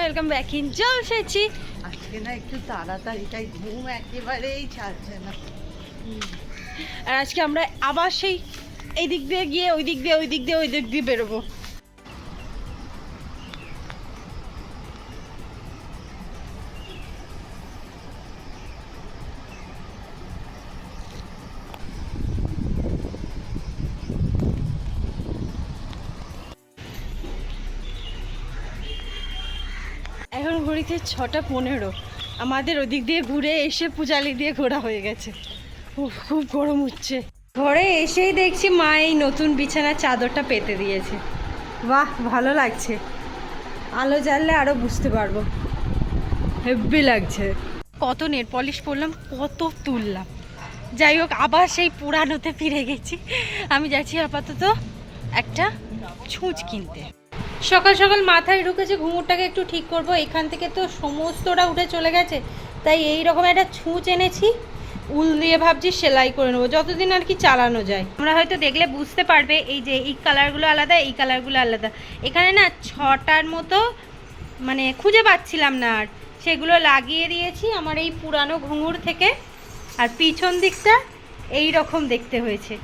Welcome back in জলসেছি আজকে না একটু তাড়াতাড়ি তাই ঘুম একেবারেই ছাড়ছে না। আর আজকে আমরা আবার সেই এই দিক দিয়ে গিয়ে ওই দিক দিয়ে ওই দিক দিয়ে ওই দিক দিয়ে বেরোবো। ঘড়িতে ছটা পনেরো। আমাদের ওদিক দিয়ে ঘুরে এসে পূজালি দিয়ে ঘোরা হয়ে গেছে। খুব গরম হচ্ছে ঘরে এসেই দেখছি মা এই নতুন বিছানার চাদরটা পেতে দিয়েছে। বাহ, ভালো লাগছে। আলো জ্বাললে আরও বুঝতে পারব। হেব্বি লাগছে। কত নেট পলিশ পরলাম, কত তুললাম। যাই হোক, আবার সেই পুরানোতে ফিরে গেছি। আমি যাচ্ছি আপাতত একটা ছুঁচ কিনতে। সকাল সকাল মাথায় ঢুকেছে, ঘুমুরটাকে একটু ঠিক করব। এখান থেকে তো সমস্তটা উঠে চলে গেছে। তাই এই রকম একটা ছুঁচ এনেছি, উল দিয়ে ভাবছি সেলাই করে নেব। যতদিন আর কি চালানো যায়। আমরা হয়তো দেখলে বুঝতে পারবে, এই যে এই কালারগুলো আলাদা, এই কালারগুলো আলাদা। এখানে না ছটার মতো মানে খুঁজে পাচ্ছিলাম না আর। সেগুলো লাগিয়ে দিয়েছি আমার এই পুরানো ঘুঙুর থেকে। আর পিছন দিকটা এই রকম দেখতে হয়েছে।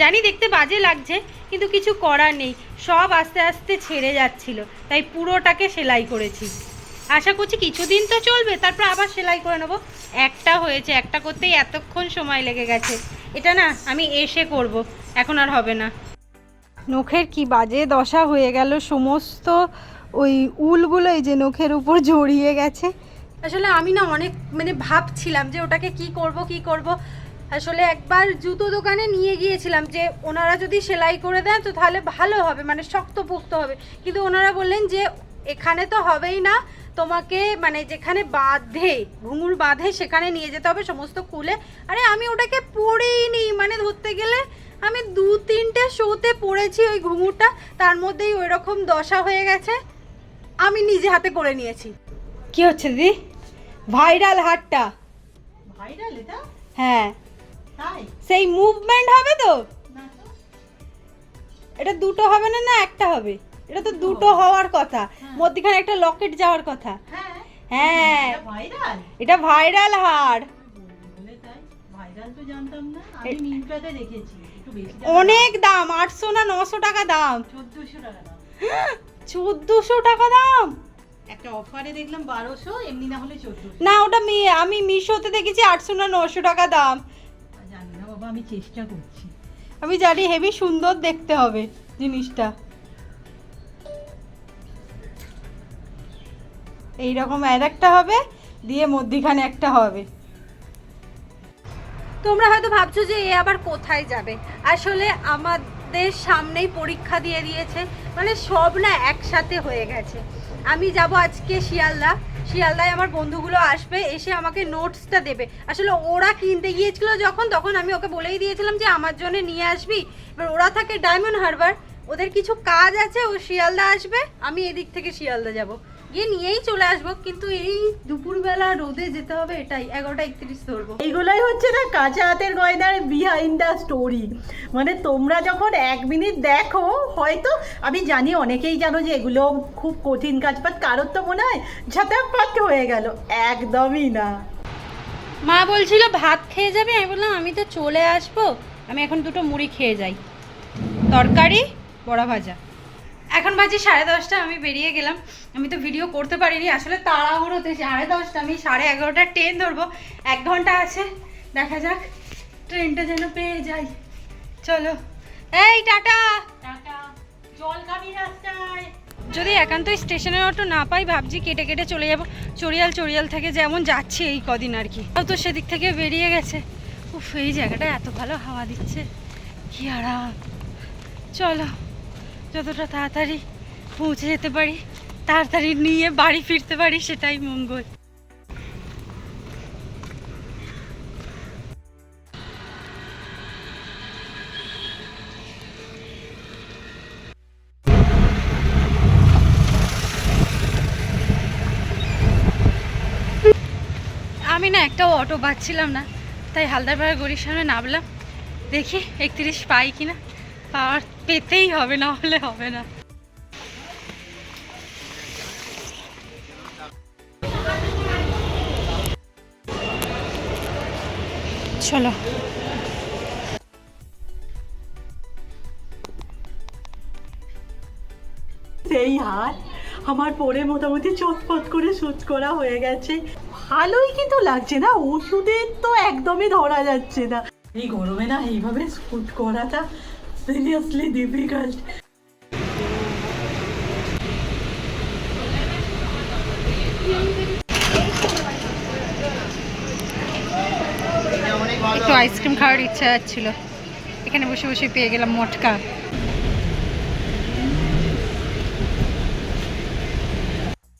জানি দেখতে বাজে লাগছে কিন্তু কিছু করার নেই, সব আস্তে আস্তে ছেড়ে যাচ্ছিল, তাই পুরোটাকে সেলাই করেছি। আশা করছি কিছুদিন তো চলবে, তারপর আবার সেলাই করে নেব। একটা হয়েছে, একটা করতেই এতক্ষণ সময় লেগে গেছে। এটা না আমি এসে করব, এখন আর হবে না। নখের কি বাজে দশা হয়ে গেল, সমস্ত ওই উলগুলো এই যে নখের উপর জড়িয়ে গেছে। আসলে আমি না অনেক মানে ভাবছিলাম যে ওটাকে কি করব কি করব আসলে একবার জুতো দোকানে নিয়ে গিয়েছিলাম যে ওনারা যদি সেলাই করে দেন তো তাহলে ভালো হবে মানে শক্ত শক্তপোক্ত হবে। কিন্তু ওনারা বললেন যে এখানে তো হবেই না তোমাকে মানে যেখানে বাঁধে ঘুঙুর বাঁধে সেখানে নিয়ে যেতে হবে সমস্ত খুলে আরে আমি ওটাকে পরেই নিই মানে ধরতে গেলে আমি দু তিনটে শোতে পড়েছি ওই ঘুঙুরটা তার মধ্যেই ওই রকম দশা হয়ে গেছে আমি নিজে হাতে করে নিয়েছি। কি হচ্ছে দিদি? ভাইরাল হাটটা ভাইরাল এটা? হ্যাঁ। সেই মুভমেন্ট হবে তো? এটা দুটো হবে না না একটা হবে। এটা তো দুটো হওয়ার কথা। মধ্যখানে একটা লকেট যাওয়ার কথা। হ্যাঁ। হ্যাঁ। এটা ভাইরাল হার। অনেক দাম। আটশো না নশো টাকা দাম। চোদ্দশো টাকা দাম। একটা অফারে দেখলাম বারোশো এমনি না হলে চোদ্দশো। না ওটা মি- আমি মিশোতে দেখেছি আটশো না নশো টাকা দাম। আমি চেষ্টা করছি। আমি জানি হেভি সুন্দর দেখতে হবে জিনিসটা। এইরকম আর একটা হবে দিয়ে মধ্যিখানে একটা হবে। তোমরা হয়তো ভাবছ যে এ আবার কোথায় যাবে। আসলে আমাদের সামনেই পরীক্ষা দিয়ে দিয়েছে মানে সব না একসাথে হয়ে গেছে। আমি যাব আজকে শিয়ালদা শিয়ালদায় আমার বন্ধুগুলো আসবে, এসে আমাকে নোটসটা দেবে। আসলে ওরা কিনতে গিয়েছিল যখন, তখন আমি ওকে বলেই দিয়েছিলাম যে, আমার জন্য নিয়ে আসবি। এবার ওরা থাকে ডায়মন্ড হারবার ওদের কিছু কাজ আছে, ও শিয়ালদা আসবে, আমি এদিক থেকে শিয়ালদা যাব। গিয়ে নিয়েই চলে আসব কিন্তু এই দুপুরবেলা রোদে যেতে হবে এটাই এগারোটা একত্রিশ ধরবো। এইগুলোই হচ্ছে না কাঁচা হাতের গয়নার বিহাইন্ড দ্য স্টোরি মানে তোমরা যখন এক মিনিট দেখো হয়তো আমি জানি অনেকেই জানো যে এগুলো খুব কঠিন কাজ বাট কারোর তো মনে হয় ঝাঁটাপাট হয়ে গেল একদমই না। মা বলছিল ভাত খেয়ে যাবে? আমি বললাম আমি তো চলে আসব আমি এখন দুটো মুড়ি খেয়ে যাই। তরকারি বড়া ভাজা। এখন বাজে সাড়ে দশটা আমি বেরিয়ে গেলাম। আমি তো ভিডিও করতে পারিনি আসলে তাড়াহুড়োতে সাড়ে দশটা আমি সাড়ে এগারোটা ট্রেন ধরবো। এক ঘণ্টা আছে দেখা যাক ট্রেনটা যেন পেয়ে যাই। চলো। এই টাটা! টাটা। রাস্তায়। যদি একান্তই স্টেশনের অটো না পাই ভাবছি কেটে কেটে চলে যাব। চড়িয়াল চড়িয়াল থেকে যেমন যাচ্ছে এই কদিন আর কি। তো সেদিক থেকে বেরিয়ে গেছে। উফ এই জায়গাটা এত ভালো হাওয়া দিচ্ছে। কি আরাম। চলো। যতটা তাড়াতাড়ি পৌঁছে যেতে পারি, তাড়াতাড়ি নিয়ে বাড়ি ফিরতে পারি, সেটাই মঙ্গল। আমি না একটাও অটো পাচ্ছিলাম না, তাই হালদারপাড়া গড়ির সামনে নামলাম। দেখি, একত্রিশ পাই কিনা। আর পেতেই হবে, না হলে হবে না। চলো। সেই হাত আমার পরে মোটামুটি চটপট করে সুচ করা হয়ে গেছে। ভালোই কিন্তু লাগছে না, ওষুধের তো একদমই ধরা যাচ্ছে না। এই গরমে না এইভাবে স্কুট করাটা সিরিয়াসলি ডিফিকাল্ট একটু আইসক্রিম খাওয়ার ইচ্ছা যাচ্ছিল এখানে বসে বসে পেয়ে গেলাম মটকা।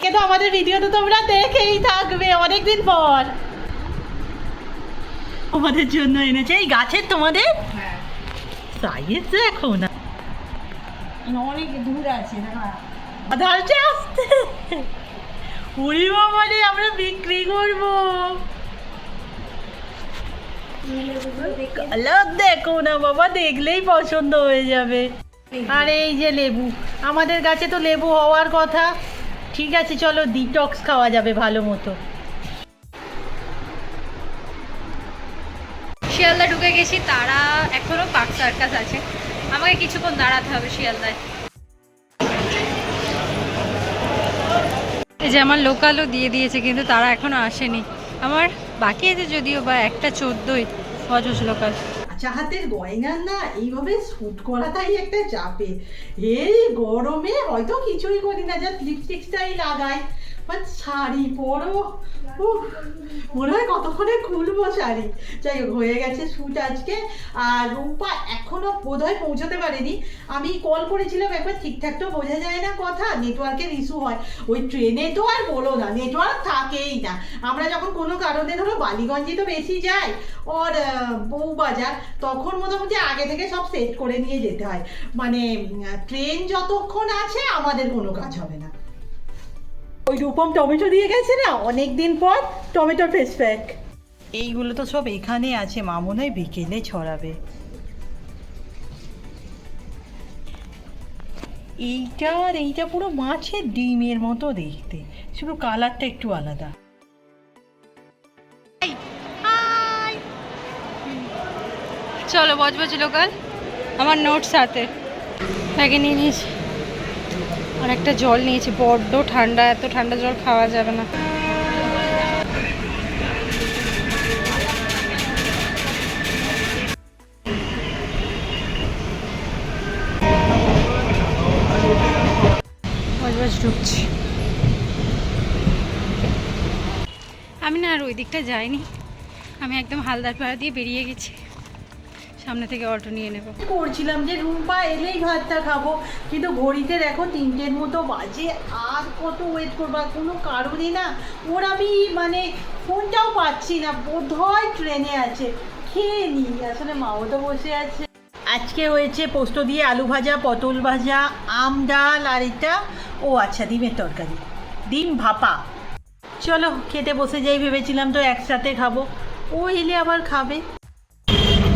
কিন্তু আমাদের ভিডিওতে তোমরা দেখেই থাকবে অনেকদিন পর। আমাদের জন্য এনেছে এই গাছের তোমাদের? সাইজ দেখো না। অনেক দূর আছে আধারটা আসতে উড়ি বাবারে আমরা বিক্রি করব। কালার দেখো না বাবা দেখলেই পছন্দ হয়ে যাবে। আর এই যে লেবু আমাদের গাছে তো লেবু হওয়ার কথা। ঠিক আছে চলো ডিটক্স খাওয়া যাবে ভালো মতো। শিয়ালদা ঢুকে গেছি, তারা এখনও পার্ক সার্কাস আছে। আমাকে কিছুক্ষণ দাঁড়াতে হবে শিয়ালদায়। এই যে আমার লোকালও দিয়ে দিয়েছে, কিন্তু তারা এখনও আসেনি। আমার বাকি আছে যদিও বা একটা চোদ্দোই অজস লোকাল। চাহাতের গয়না না, এইভাবে শুট করাটাই একটা চাপে। এই গরমে হয়তো কিছুই করি না, জাস্ট লিপস্টিকটাই বাট শাড়ি পরো। মনে হয় কতক্ষণে খুলবো শাড়ি। যাই হোক, হয়ে গেছে শ্যুট আজকে। আর রূপা এখনও বোধহয় পৌঁছতে পারেনি। আমি কল করেছিলাম, একবার ঠিকঠাক তো বোঝা যায় না কথা নেটওয়ার্কের ইস্যু হয়। ওই ট্রেনে তো আর বলো না নেটওয়ার্ক থাকেই না। আমরা যখন কোনো কারণে ধরো বালিগঞ্জে তো বেশি যাই, ওর বউবাজার তখন মোটামুটি আগে থেকে সব সেট করে নিয়ে যেতে হয়। মানে ট্রেন যতক্ষণ আছে আমাদের কোনো কাজ হবে না। ওই রূপম টমেটো দিয়ে গেছে না? অনেক দিন পর টমেটোর ফেস প্যাক। এইগুলো তো সব এখানে আছে মা মনে হয় বিকেলে ছড়াবে। এইটা আর এইটা পুরো মাছের ডিমের মতো দেখতে। শুধু কালারটা একটু আলাদা। চলো বজবজ লোকাল আমার নোটস সাথে ব্যাগে নিয়ে নিয়েছি। আর একটা জল নিয়েছি, বড্ড ঠান্ডা, এত ঠান্ডা জল খাওয়া যাবে না। আমি না আর ওই দিকটা যাইনি। আমি একদম হালদার পাড়া দিয়ে বেরিয়ে গেছি। সামনে থেকে অটো নিয়ে নেব। করছিলাম যে রুম্পা, এলেই ভাতটা খাব। কিন্তু ঘড়িতে দেখো তিনটের মতো বাজে, আর কত ওয়েট করবা কোনো কারণই না। ওর আমি মানে ফোনটাও পাচ্ছি না, বোধহয় ট্রেনে আছে। খেয়ে নি আসলে মাও তো বসে আছে। আজকে হয়েছে পোস্ত দিয়ে আলু ভাজা, পটল ভাজা, আম ডাল, আর এটা, ও আচ্ছা ডিমের তরকারি। ডিম ভাপা। চলো, খেতে বসে যাই, ভেবেছিলাম তো একসাথে খাব। ও এলে আবার খাবে।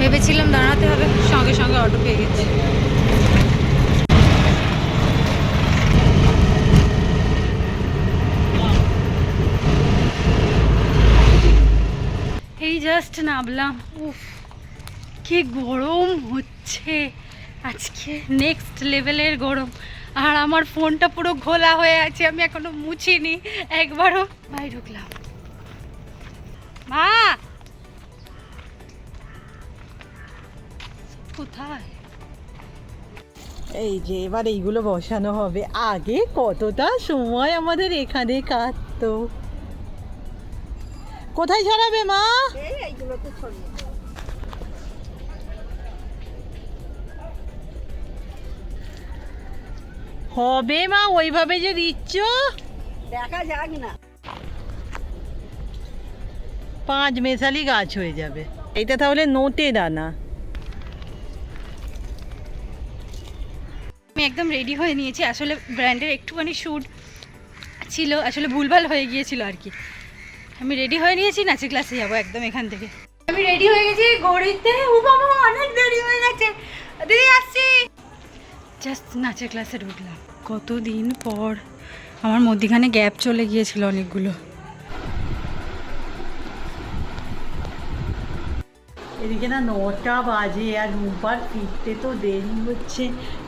ভেবেছিলাম দাঁড়াতে হবে, সঙ্গে সঙ্গে অটো পেয়ে গেছি। এই জাস্ট নামলাম। উফ, কি গরম হচ্ছে। আজকে নেক্সট লেভেলের গরম। আর আমার ফোনটা পুরো ঘোলা হয়ে আছে, আমি এখনও মুছিনি। একবারও। ভাই ঢুকলাম। মা! কোথায়? এই যে এবার এইগুলো বসানো হবে। আগে কতটা সময় আমাদের এখানে কাটতো? কোথায় ছড়াবে মা? হবে মা ওইভাবে যে দিচ্ছ? দেখা যাক না। পাঁচ মেশালি গাছ হয়ে যাবে। এটা তাহলে নোটে দানা। আমি একদম রেডি হয়ে নিয়েছি। আসলে ব্র্যান্ডের একটুখানি শ্যুট ছিল, আসলে ভুলভাল হয়ে গিয়েছিল আর কি। আমি রেডি হয়ে নিয়েছি, নাচের ক্লাসে যাব একদম এখান থেকে। আমি রেডি হয়ে গেছি বাবা অনেক দেরি হয়ে গেছে। দিদি, আসছি। জাস্ট নাচের ক্লাসে ঢুকলাম। কতদিন পর? আমার মধ্যিখানে গ্যাপ চলে গিয়েছিল অনেকগুলো। এদিকে না নটা বাজে আর রোববার ফিরতে তো দেরি হচ্ছে।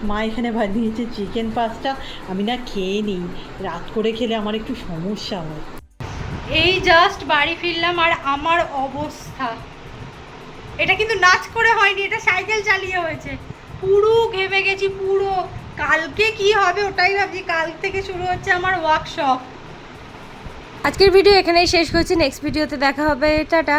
মা এখানে বানিয়েছে চিকেন পাস্তা আমি না খেয়ে নিই। রাত করে খেলে আমার একটু সমস্যা হয়। এই জাস্ট বাড়ি ফিরলাম আর আমার অবস্থা। এটা কিন্তু নাচ করে হয়নি এটা সাইকেল চালিয়ে হয়েছে। পুরো ঘেমে গেছি পুরো। কালকে কি হবে ওটাই ভাবছি কাল থেকে শুরু হচ্ছে আমার ওয়ার্কশপ আজকের ভিডিও এখানেই শেষ করছি নেক্সট ভিডিওতে দেখা হবে টাটা।